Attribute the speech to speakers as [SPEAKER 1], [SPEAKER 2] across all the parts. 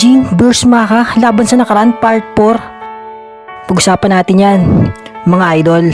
[SPEAKER 1] Jing vs Maka laban sa nakaraan part 4. Pag-usapan natin yan, mga idol.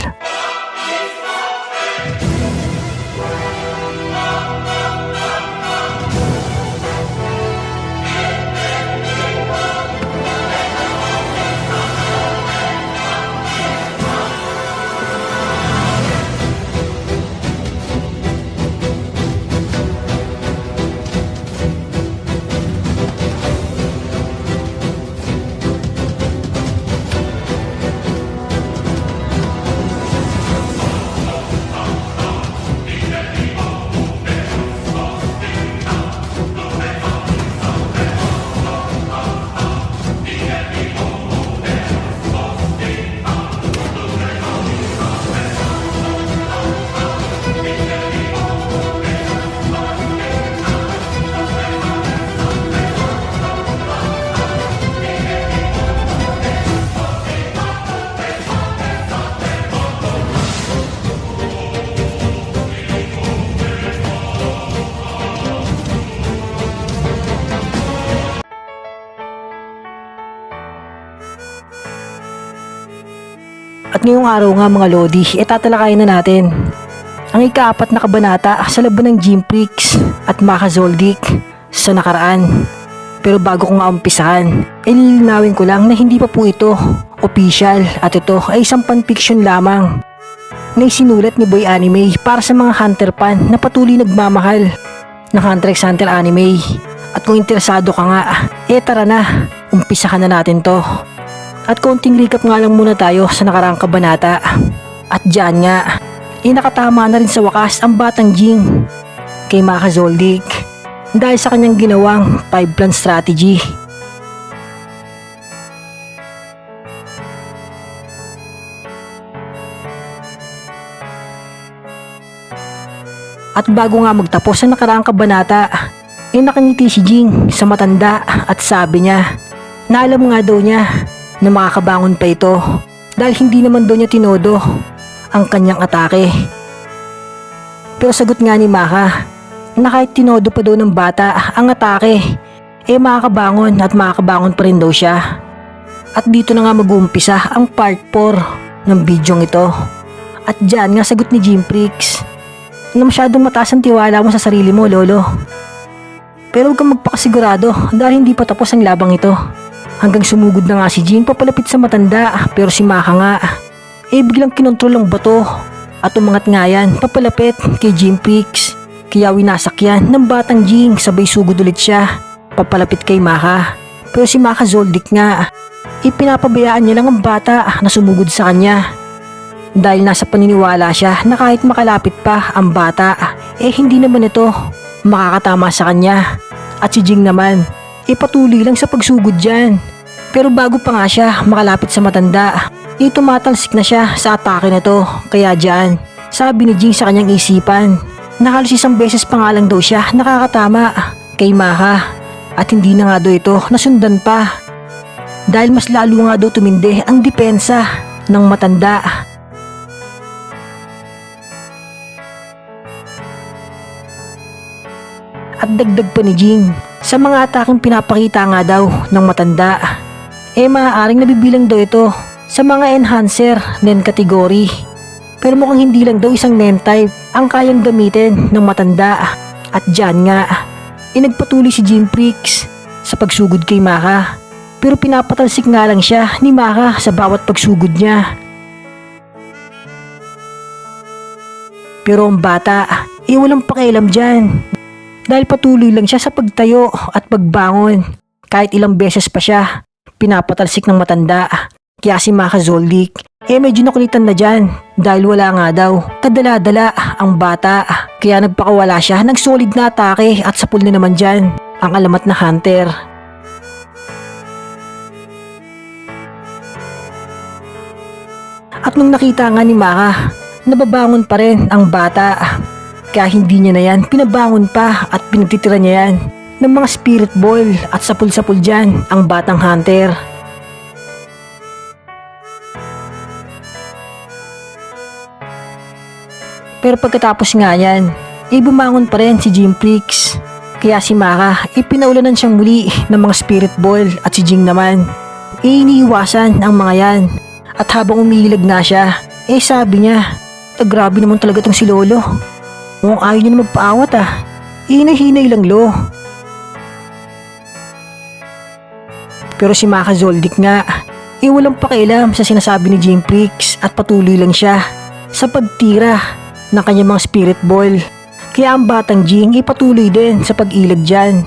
[SPEAKER 1] At ngayong araw nga mga Lodi, itatalakayin na natin ang ikaapat na kabanata sa laban ng Gym Freaks at Maka Zoldyck sa nakaraan. Pero bago ko nga umpisahan, ililinawin ko lang na hindi pa po ito official at ito ay isang fanfiction lamang na isinulat ni Boy Anime para sa mga Hunter fan na patuloy nagmamahal ng Hunter x Hunter anime. At kung interesado ka nga, eh tara na, umpisa na natin to. At konting recap nga lang muna tayo sa nakarang kabanata. At dyan nga, eh nakatama na rin sa wakas ang batang Jing kay Maka Zoldyck dahil sa kanyang ginawang 5 plan strategy. At bago nga magtapos ang nakaraang kabanata, eh nakangiti si Jing sa matanda at sabi niya na alam nga daw niya na makakabangon pa ito dahil hindi naman daw niya tinodo ang kanyang atake. Pero sagot nga ni Maka na kahit tinodo pa daw ng bata ang atake, eh makakabangon at makakabangon pa rin daw siya. At dito na nga mag-uumpisa ang part 4 ng bidyong ito. At dyan nga sagot ni Jim Pricks na masyadong mataas ang tiwala mo sa sarili mo, Lolo. Pero huwag kang magpakasigurado dahil hindi pa tapos ang labang ito. Hanggang sumugod na nga si Jing papalapit sa matanda pero si Maka nga eh biglang kinontrol ang bato at umangat nga yan papalapit kay Jim Pricks. Kaya winasakyan ng batang Jing sabay sugod ulit siya papalapit kay Maka. Pero si Maka Zoldyck nga ipinapabayaan niya lang ang bata na sumugod sa kanya. Dahil nasa paniniwala siya na kahit makalapit pa ang bata eh hindi naman ito makakatama sa kanya. At si Jing naman ipatuloy lang sa pagsugod dyan. Pero bago pa nga siya makalapit sa matanda, eh tumatalsik na siya sa atake na to. Kaya dyan, sabi ni Jing sa kanyang isipan, nakalos isang beses pa nga lang daw siya nakakatama kay Maha. At hindi na nga daw ito nasundan pa. Dahil mas lalo nga daw tumindi ang depensa ng matanda. At dagdag pa ni Jing, sa mga ataking pinapakita nga daw ng matanda, eh maaaring nabibilang daw ito sa mga enhancer nen category. Pero mukhang hindi lang daw isang nen type ang kayang gamitin ng matanda. At dyan nga, inagpatuloy si Jim Pricks sa pagsugod kay Maka. Pero pinapatalsik nga lang siya ni Maka sa bawat pagsugod niya. Pero ang bata, eh walang pakialam dyan dahil patuloy lang siya sa pagtayo at pagbangon. Kahit ilang beses pa siya, pinapatalsik ng matanda. Kaya si Maka Zoldyck, eh medyo nakulitan na dyan dahil wala nga daw. Kadala-dala ang bata. Kaya nagpakawala siya ng solid na atake at sapul na naman dyan ang alamat na hunter. At nung nakita nga ni Maka, nababangon pa rin ang bata kaya hindi niya na yan pinabangon pa at pinagtitira niya yan ng mga spirit ball at sapul-sapul dyan ang batang hunter. Pero pagkatapos nga yan, eh bumangon pa rin si Jim Pricks. Kaya si Maka, ipinaulanan siyang muli ng mga spirit ball at si Jing naman. Eh iniiwasan ang mga yan. At habang umiilag na siya, eh sabi niya, "Ah, grabe naman talaga tong si Lolo. Mukhang ayaw niya na magpaawat ah. Hinahinay lang lo. Pero si Maka Zoldik nga, eh walang pakialam sa sinasabi ni Jim Pricks at patuloy lang siya sa pagtira ng kanyang mga spirit ball. Kaya ang batang Jing ay patuloy din sa pag-ilag dyan.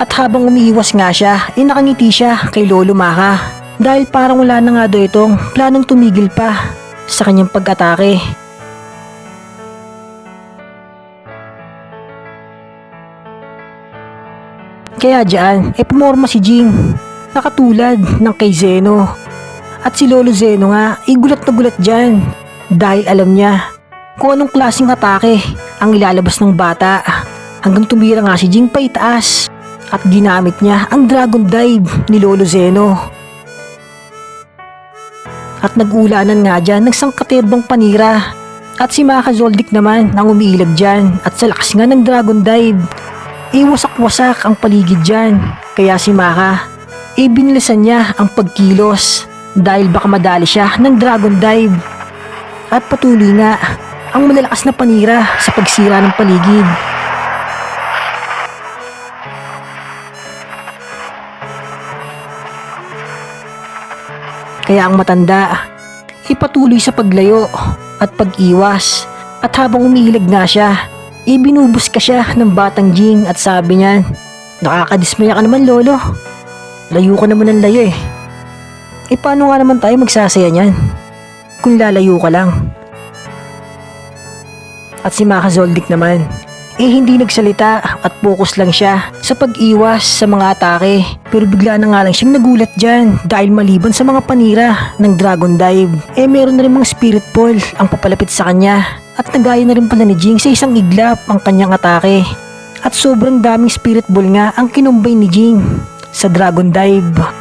[SPEAKER 1] At habang umiiwas nga siya, ay nakangiti siya kay Lolo Maka. Dahil parang wala na nga daw itong planong tumigil pa sa kanyang pag-atake. Kaya dyan, e pumorma si Jing, nakatulad ng kay Zeno. At si Lolo Zeno nga, ay gulat na gulat dyan. Dahil alam niya kung anong klaseng atake ang ilalabas ng bata. Hanggang tumira nga si Jing pa itaas. At ginamit niya ang Dragon Dive ni Lolo Zeno. At nag-ulanan nga dyan ng sangkaterbang panira. At si Maka Zoldik naman ang umiilag dyan. At sa lakas nga ng Dragon Dive, iwasak-wasak ang paligid dyan. Kaya si Maka, ibinilisan niya ang pagkilos dahil baka madali siya ng Dragon Dive. At patuloy nga ang malalakas na panira sa pagsira ng paligid. Kaya ang matanda, ipatuloy sa paglayo at pag-iwas. At habang umiilag nga siya, ibinubos ka siya ng batang Jing at sabi niya, Nakakadismaya ka naman lolo. Layo ka naman ng layo eh. E paano nga naman tayo magsasaya niyan? Kung lalayo ka lang. At si Maka Zoldik naman, eh hindi nagsalita at focus lang siya sa pag-iwas sa mga atake. Pero bigla na nga lang siyang nagulat dyan dahil maliban sa mga panira ng Dragon Dive, eh meron na rin mga Spirit Ball ang papalapit sa kanya. At nagaya na rin pala ni Jing sa isang iglap ang kanyang atake. At sobrang daming Spirit Ball nga ang kinumbay ni Jing sa Dragon Dive.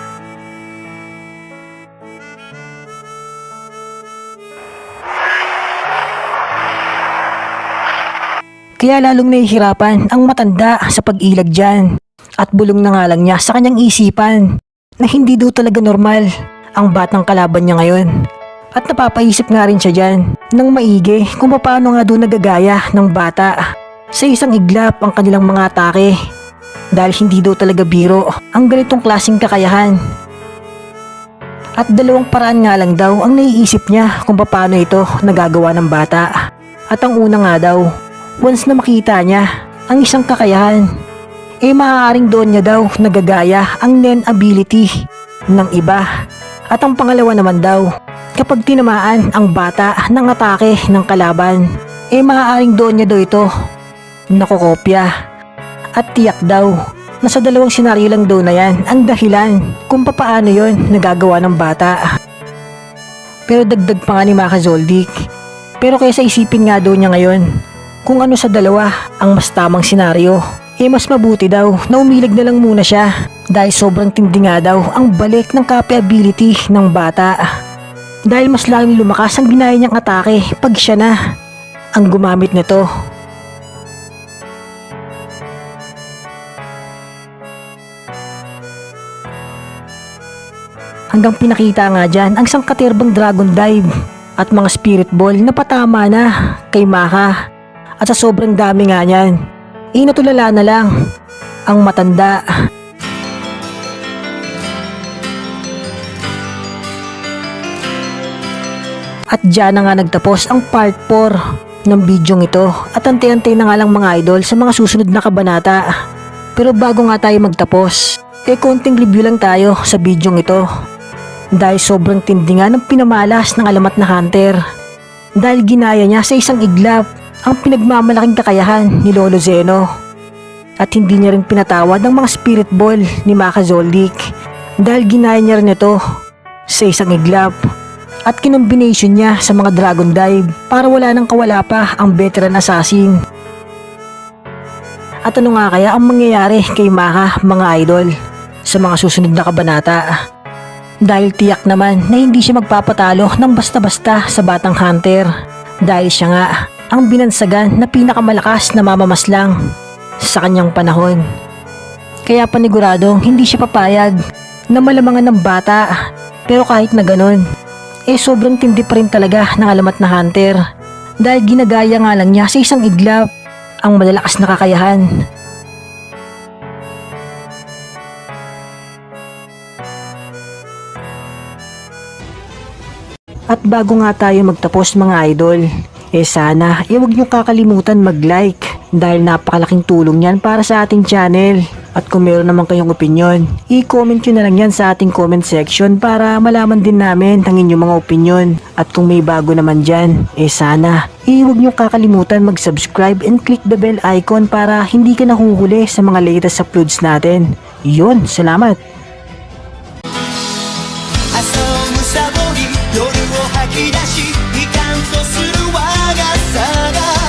[SPEAKER 1] Kaya lalong nahihirapan ang matanda sa pag-ilag dyan. At bulong na nga lang niya sa kanyang isipan na hindi daw talaga normal ang batang kalaban niya ngayon. At napapaisip nga rin siya dyan ng maigi kung paano nga doon nagagaya ng bata sa isang iglap ang kanilang mga atake. Dahil hindi daw talaga biro ang ganitong klaseng kakayahan. At dalawang paraan nga lang daw ang naiisip niya kung paano ito nagagawa ng bata. At ang una nga daw, once na makita niya ang isang kakayahan, eh maaaring doon niya daw nagagaya ang Nen ability ng iba. At ang pangalawa naman daw, kapag tinamaan ang bata ng atake ng kalaban, eh maaaring doon niya daw ito nakokopya. At tiyak daw na sa dalawang senaryo lang daw na yan ang dahilan kung papaano yon nagagawa ng bata. Pero dagdag pa nga ni Maka Zoldik. Pero kaysa isipin nga daw niya ngayon kung ano sa dalawa ang mas tamang senaryo. Eh mas mabuti daw na umilag na lang muna siya dahil sobrang tindi nga daw ang balik ng copy ability ng bata. Dahil mas lalong lumakas ang ginaya niyang atake pag siya na ang gumamit nito. Hanggang pinakita nga dyan ang sangkaterbang dragon dive at mga spirit ball na patama na kay Maka. At sa sobrang dami nga niyan, inatulala na lang ang matanda. At dyan na nga nagtapos ang part 4 ng bidyong ito at ante-ante na nga lang mga idol sa mga susunod na kabanata. Pero bago nga tayo magtapos, eh konting review lang tayo sa bidyong ito. Dahil sobrang tindi nga ng pinamalas ng alamat na hunter. Dahil ginaya niya sa isang iglap ang pinagmamalaking kakayahan ni Lolo Zeno. At hindi niya rin pinatawad ang mga spirit ball ni Maka Zoldik dahil ginaya niya rin ito sa isang iglap at kinombination niya sa mga dragon dive para wala nang kawala pa ang veteran assassin. At ano nga kaya ang mangyayari kay Maka mga idol sa mga susunod na kabanata? Dahil tiyak naman na hindi siya magpapatalo ng basta-basta sa batang hunter. Dahil siya nga ang binansagan na pinakamalakas na mamamaslang sa kanyang panahon. Kaya paniguradong hindi siya papayag na malamangan ng bata. Pero kahit na ganun, eh sobrang tindi pa rin talaga ng alamat na hunter. Dahil ginagaya nga lang niya sa isang iglap ang malalakas na kakayahan. At bago nga tayo magtapos mga idol, eh sana, eh huwag niyo kakalimutan mag-like dahil napakalaking tulong yan para sa ating channel. At kung meron naman kayong opinion, i-comment nyo na lang yan sa ating comment section para malaman din namin ang inyong mga opinion. At kung may bago naman dyan, eh sana, eh huwag niyo kakalimutan mag-subscribe and click the bell icon para hindi ka nahuhuli sa mga latest uploads natin. Yun, salamat!